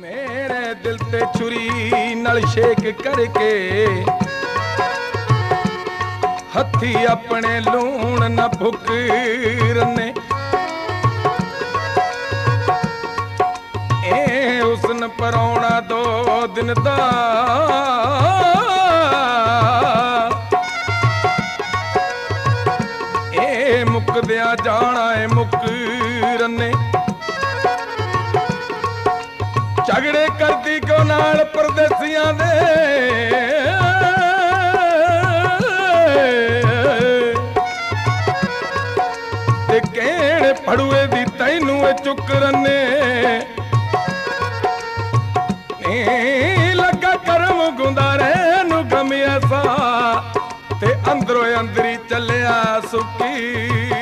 ਮੇਰੇ ਦਿਲ ਤੇ ਛੁਰੀ ਨਾਲ ਸ਼ੇਕ ਕਰਕੇ। ਹੱਥੀ ਆਪਣੇ ਲੂਣ ਨਾ ਭੁੱਕ ਰੰਨੇ। ਏ ਉਸਨ ਪਰੌਣਾ ਦੋ ਦਿਨ ਦਾ। ਏ ਮੁੱਕਦਿਆਂ ਜਾਣਾ ਏ ਮੁੱਕ ਝਗੜੇ ਕਰਦੀ ਕਿਉਂ ਨਾਲ ਪਰਦੇਸੀਆਂ ਦੇ? ਤੇ ਕਹਿਣ ਫੜੂਏ ਦੀ ਤੈਨੂੰ ਇਹ ਚੁੱਕ ਰੰਨੇ? ਨੀ ਲੱਗਾ ਕਰਮ ਗੁੰਦਾਰੇ ਨੂੰ ਗਮ ਐਸਾ, ਤੇ ਅੰਦਰੋਂ ਅੰਦਰੀ ਚੱਲਿਆ ਸੁੱਕੀ।